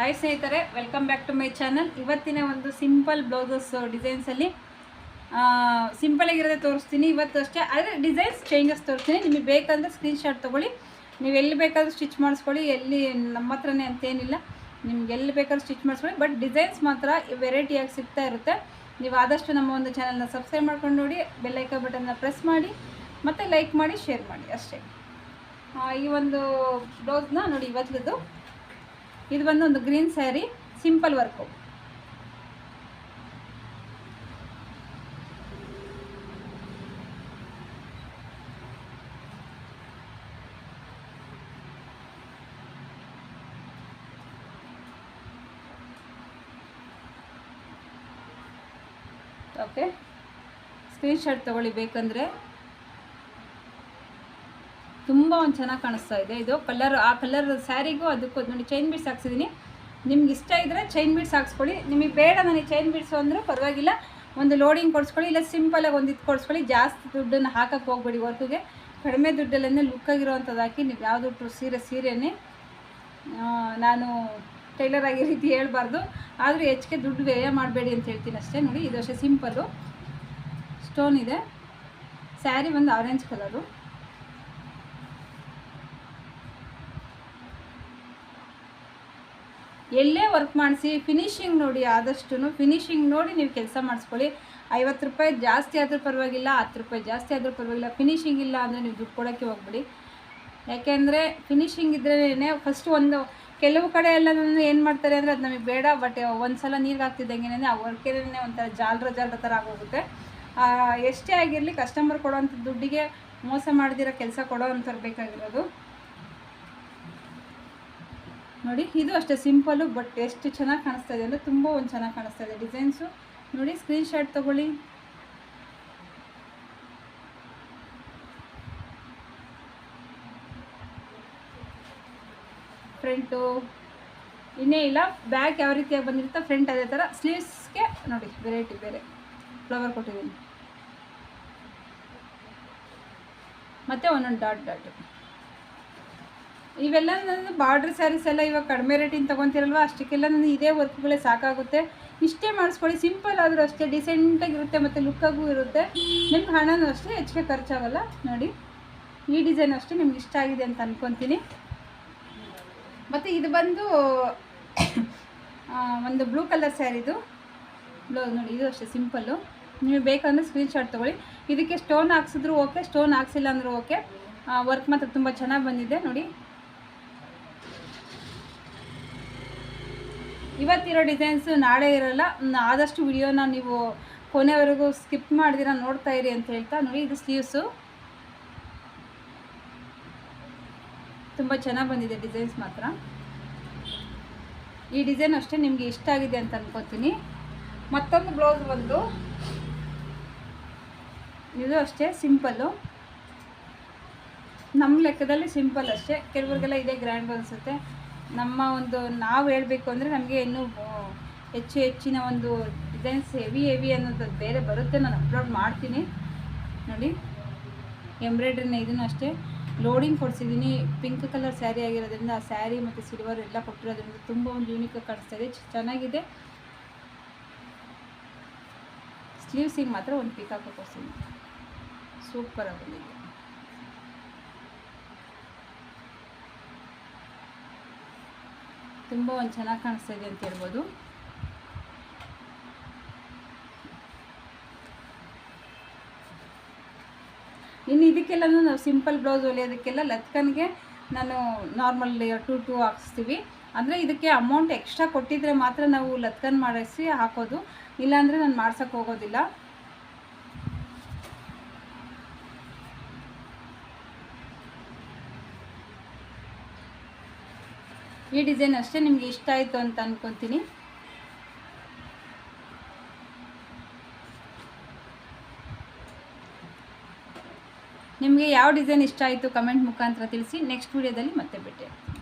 Hi ಸ್ನೇಹಿತರೆ welcome back to my channel ಇವತ್ತಿನ ಒಂದು ಸಿಂಪಲ್ ಬ್ಲೌಸಸ್ ಡಿಸೈನ್ಸಲ್ಲಿ ಸಿಂಪಲ್ ಆಗಿರೋದೇ ತೋರಿಸ್ತೀನಿ, ಇವತ್ತು ಅಷ್ಟೇ. ಆದರೆ ಡಿಸೈನ್ಸ್ ಚೇಂಜಸ್ ತೋರಿಸ್ತೀನಿ. ನಿಮಗೆ ಬೇಕಂದ್ರೆ ಸ್ಕ್ರೀನ್ಶಾಟ್ ತೊಗೊಳ್ಳಿ. ನೀವು ಎಲ್ಲಿ ಬೇಕಾದರೂ ಸ್ಟಿಚ್ ಮಾಡಿಸ್ಕೊಳ್ಳಿ. ಎಲ್ಲಿ ನಮ್ಮ ಹತ್ರನೇ ಅಂತೇನಿಲ್ಲ ನಿಮ್ಗೆ ಎಲ್ಲಿ ಬೇಕಾದ್ರೂ ಸ್ಟಿಚ್ ಮಾಡಿಸ್ಕೊಳ್ಳಿ. ಬಟ್ ಡಿಸೈನ್ಸ್ ಮಾತ್ರ ವೆರೈಟಿಯಾಗಿ ಸಿಗ್ತಾ ಇರುತ್ತೆ. ನೀವು ಆದಷ್ಟು ನಮ್ಮ ಒಂದು ಚಾನಲ್ನ ಸಬ್ಸ್ಕ್ರೈಬ್ ಮಾಡ್ಕೊಂಡು ನೋಡಿ ಬೆಲ್ಲೈಕ ಬಟನ್ನ ಪ್ರೆಸ್ ಮಾಡಿ, ಮತ್ತು ಲೈಕ್ ಮಾಡಿ ಶೇರ್ ಮಾಡಿ. ಅಷ್ಟೇ. ಈ ಒಂದು ಬ್ಲೌಸ್ನ ನೋಡಿ ಇವತ್ತದ್ದು ಇದು ಬಂದು ಒಂದು green sari simple work. Okay. Screenshot ತೊಗೊಳ್ಳಿ ಬೇಕಂದರೆ. ತುಂಬ ಒಂದು ಚೆನ್ನಾಗಿ ಕಾಣಿಸ್ತಾ ಇದೆ. ಇದು ಕಲರ್ ಆ ಕಲರ್ ಸ್ಯಾರಿಗೂ ಅದಕ್ಕೂ ನೋಡಿ ಚೈನ್ ಬೀಡ್ಸ್ ಹಾಕ್ಸಿದ್ದೀನಿ ನಿಮ್ಗೆ ಇಷ್ಟ ಇದ್ದರೆ ಚೈನ್ ಬೀಡ್ಸ್ ಹಾಕ್ಸ್ಕೊಳ್ಳಿ. ನಿಮಗೆ ಬೇಡ ನನಗೆ ಚೈನ್ ಬೀಡ್ಸು ಅಂದರೂ ಪರವಾಗಿಲ್ಲ. ಒಂದು ಲೋಡಿಂಗ್ ಕೊಡಿಸ್ಕೊಳ್ಳಿ, ಇಲ್ಲ ಸಿಂಪಲಾಗಿ ಒಂದು ಇದು ಕೊಡಿಸ್ಕೊಳ್ಳಿ. ಜಾಸ್ತಿ ದುಡ್ಡನ್ನು ಹಾಕಕ್ಕೆ ಹೋಗ್ಬೇಡಿ ವರ್ಕಿಗೆ ಕಡಿಮೆ ದುಡ್ಡಲ್ಲೇ ಲುಕ್ಕಾಗಿರೋವಂಥದ್ದು ಹಾಕಿ, ನೀವು ಯಾವುದು ಸೀರೆ, ಸೀರೆನೇ ನಾನು ಟೈಲರ್ ಆಗಿ ರೀತಿ ಹೇಳ್ಬಾರ್ದು. ಆದರೂ ಹೆಚ್ಚಿಗೆ ದುಡ್ಡು ವ್ಯಯ ಮಾಡಬೇಡಿ ಅಂತ ಹೇಳ್ತೀನಿ ಅಷ್ಟೇ ನೋಡಿ. ಇದು ಅಷ್ಟೇ ಸಿಂಪಲ್ಲು ಸ್ಟೋನ್ ಇದೆ. ಸ್ಯಾರಿ ಒಂದು ಆರೆಂಜ್ ಕಲರು ಎಲ್ಲೇ ವರ್ಕ್ ಮಾಡಿಸಿ ಫಿನಿಶಿಂಗ್ ನೋಡಿ ಆದಷ್ಟು ಫಿನಿಶಿಂಗ್ ನೋಡಿ ನೀವು ಕೆಲಸ ಮಾಡಿಸ್ಕೊಳ್ಳಿ. ಐವತ್ತು ರೂಪಾಯಿ ಜಾಸ್ತಿ ಆದರೂ ಪರವಾಗಿಲ್ಲ, ಹತ್ತು ರೂಪಾಯಿ ಜಾಸ್ತಿ ಆದರೂ ಪರವಾಗಿಲ್ಲ ಫಿನಿಶಿಂಗ್ ಇಲ್ಲ ಅಂದರೆ ನೀವು ದುಡ್ಡು ಕೊಡೋಕ್ಕೆ ಹೋಗ್ಬಿಡಿ. ಯಾಕೆಂದರೆ ಫಿನಿಶಿಂಗ್ ಇದ್ರೇ ಫಸ್ಟ್ ಒಂದು, ಕೆಲವು ಕಡೆ ಎಲ್ಲ ಏನು ಮಾಡ್ತಾರೆ ಅಂದರೆ ಅದು ನಮಗೆ ಬೇಡ ಬಟ್ ಒಂದು ಸಲ ನೀರಿಗೆ ಹಾಕ್ತಿದ್ದಂಗೆ ಆ ವರ್ಕೇನೇ ಒಂಥರ ಜಾಲ್ರ ಜಾಲ್ರ ಥರ ಆಗೋಗುತ್ತೆ. ಎಷ್ಟೇ ಆಗಿರಲಿ ಕಸ್ಟಮರ್ ಕೊಡೋವಂಥ ದುಡ್ಡಿಗೆ ಮೋಸ ಮಾಡಿದಿರೋ ಕೆಲಸ ಕೊಡೋ ಅಂಥವ್ರು ಬೇಕಾಗಿರೋದು. ನೋಡಿ, ಇದು ಅಷ್ಟೇ ಸಿಂಪಲ್ಲು ಬಟ್ ಎಷ್ಟು ಚೆನ್ನಾಗಿ ಕಾಣಿಸ್ತಾ ಇದೆ ಅಂದರೆ ತುಂಬ ಒಂದು ಚೆನ್ನಾಗಿ ಕಾಣಿಸ್ತಾ ಇದೆ ಡಿಸೈನ್ಸು. ನೋಡಿ ಸ್ಕ್ರೀನ್ಶಾಟ್ ತೊಗೊಳ್ಳಿ. ಫ್ರಂಟು ಇನ್ನೇ ಇಲ್ಲ ಬ್ಯಾಕ್ ಯಾವ ರೀತಿಯಾಗಿ ಬಂದಿರುತ್ತೋ ಫ್ರಂಟ್ ಅದೇ ಥರ ಸ್ಲೀವ್ಸ್ಗೆ ನೋಡಿ ವೆರೈಟಿ ಬೇರೆ. ಫ್ಲವರ್ ಕೊಟ್ಟಿದ್ದೀನಿ. ಮತ್ತು ಒಂದೊಂದು ಡಾಟ್ ಡಾಟ್ ಇವೆಲ್ಲ ನಾನು ಬಾರ್ಡ್ರ್ ಸ್ಯಾರೀಸ್ ಎಲ್ಲ ಇವಾಗ ಕಡಿಮೆ ರೇಟಿಂದ ತೊಗೊತಿರಲ್ವ? ಅಷ್ಟಕ್ಕೆಲ್ಲ ನಾನು ಇದೇ ವರ್ಕ್ಗಳೇ ಸಾಕಾಗುತ್ತೆ. ಇಷ್ಟೇ ಮಾಡಿಸ್ಕೊಳ್ಳಿ. ಸಿಂಪಲ್ ಆದರೂ ಅಷ್ಟೇ ಡಿಸೆಂಟಾಗಿರುತ್ತೆ ಮತ್ತು ಲುಕ್ಕಾಗೂ ಇರುತ್ತೆ. ನಿಮ್ಗೆ ಹಣನೂ ಅಷ್ಟೇ ಹೆಚ್ಚಿಗೆ ಖರ್ಚಾಗಲ್ಲ. ನೋಡಿ, ಈ ಡಿಸೈನ್ ಅಷ್ಟೇ ನಿಮ್ಗೆ ಇಷ್ಟ ಆಗಿದೆ ಅಂತ ಅಂದ್ಕೊತೀನಿ ಮತ್ತು ಇದು ಬಂದು ಒಂದು ಬ್ಲೂ ಕಲರ್ ಸ್ಯಾರಿದು ಬ್ಲೌಸ್ ನೋಡಿ, ಇದು ಅಷ್ಟೇ ಸಿಂಪಲ್ಲು ನೀವು ಬೇಕಂದರೆ ಸ್ಕ್ರೀನ್ ಶಾಟ್ ತೊಗೊಳ್ಳಿ. ಇದಕ್ಕೆ ಸ್ಟೋನ್ ಹಾಕ್ಸಿದ್ರು ಓಕೆ ಸ್ಟೋನ್ ಹಾಕ್ಸಿಲ್ಲ ಅಂದರೂ ಓಕೆ ವರ್ಕ್ ಮಾತ್ರ ತುಂಬ ಚೆನ್ನಾಗಿ ಬಂದಿದೆ. ನೋಡಿ ಇವತ್ತಿರೋ ಡಿಸೈನ್ಸು ನಾಳೆ ಇರೋಲ್ಲ. ಆದಷ್ಟು ವಿಡಿಯೋನ ನೀವು ಕೊನೆವರೆಗೂ ಸ್ಕಿಪ್ ಮಾಡಿದಿರ, ನೋಡ್ತಾ ಇರಿ ಅಂತ ಹೇಳ್ತಾ ನೋಡಿ, ಇದು ಸ್ಲೀವ್ಸು ತುಂಬ ಚೆನ್ನಾಗಿ ಬಂದಿದೆ ಡಿಸೈನ್ಸ್ ಮಾತ್ರ. ಈ ಡಿಸೈನ್ ಅಷ್ಟೇ ನಿಮಗೆ ಇಷ್ಟ ಆಗಿದೆ ಅಂತ ಅನ್ಕೋತೀನಿ. ಮತ್ತೊಂದು ಬ್ಲೌಸ್ ಬಂದು. ಇದು ಅಷ್ಟೇ ಸಿಂಪಲ್ಲು ನಮ್ಮ ಲೆಕ್ಕದಲ್ಲಿ ಸಿಂಪಲ್ ಅಷ್ಟೇ. ಕೆಲವ್ರಿಗೆಲ್ಲ ಇದೇ ಗ್ರ್ಯಾಂಡ್ ಅನಿಸುತ್ತೆ. ನಮ್ಮ ಒಂದು ನಾವು ಹೇಳಬೇಕು ಅಂದರೆ ನಮಗೆ ಇನ್ನೂ ಹೆಚ್ಚು ಹೆಚ್ಚಿನ ಒಂದು ಡಿಸೈನ್ಸ್ ಹೆವಿ ಹೆವಿ ಅನ್ನೋದು ಬೇರೆ ಬರುತ್ತೆ. ನಾನು ಅಪ್ಲೋಡ್ ಮಾಡ್ತೀನಿ. ನೋಡಿ ಎಂಬ್ರಾಯ್ಡ್ರಿನ ಇದನ್ನು ಅಷ್ಟೇ. ಲೋಡಿಂಗ್ ಕೊಡಿಸಿದ್ದೀನಿ. ಪಿಂಕ್ ಕಲರ್ ಸ್ಯಾರಿ ಆಗಿರೋದ್ರಿಂದ ಆ ಸ್ಯಾರಿ ಮತ್ತು ಸಿಲ್ವರ್ ಎಲ್ಲ ಕೊಟ್ಟಿರೋದ್ರಿಂದ ತುಂಬ ಒಂದು ಯೂನಿಕಾಗಿ ಕಾಣಿಸ್ತಾ ಇದೆ. ಚೆನ್ನಾಗಿದೆ. ಸ್ಲೀವ್ಸಿಗೆ ಮಾತ್ರ ಒಂದು ಪಿಕಾಕ ಕೊಡಿಸಿದ್ದೀನಿ. ಸೂಪರಾಗಿ ಬಂದಿದೆ. ತುಂಬ ಒಂದು ಚೆನ್ನಾಗಿ ಕಾಣಿಸ್ತಾ ಇದೆ ಅಂತ ಹೇಳ್ಬೋದು. ಇನ್ನು ಇದಕ್ಕೆಲ್ಲನೂ ನಾವು ಸಿಂಪಲ್ ಬ್ಲೌಸ್ ಹೊಲಿಯೋದಕ್ಕೆಲ್ಲ ಲತ್ಕನ್ಗೆ ನಾನು ನಾರ್ಮಲ್ ಟು ಟು ಹಾಕಿಸ್ತೀವಿ. ಅಂದರೆ ಇದಕ್ಕೆ ಅಮೌಂಟ್ ಎಕ್ಸ್ಟ್ರಾ ಕೊಟ್ಟಿದ್ರೆ ಮಾತ್ರ ನಾವು ಲತ್ಕನ್ ಮಾಡಿಸಿ ಹಾಕೋದು. ಇಲ್ಲಾಂದರೆ ನಾನು ಮಾಡ್ಸೋಕ್ಕೆ ಹೋಗೋದಿಲ್ಲ. ಈ ಡಿಸೈನ್ ಅಷ್ಟೇ ನಿಮಗೆ ಇಷ್ಟ ಆಯಿತು ಅಂತ ಅನ್ಕೊತೀನಿ. ನಿಮಗೆ ಯಾವ ಡಿಸೈನ್ ಇಷ್ಟ ಆಯಿತು ಕಮೆಂಟ್ ಮುಖಾಂತರ ತಿಳಿಸಿ. ನೆಕ್ಸ್ಟ್ ವೀಡಿಯೋದಲ್ಲಿ ಮತ್ತೆ ಆಗ್ತೀನಿ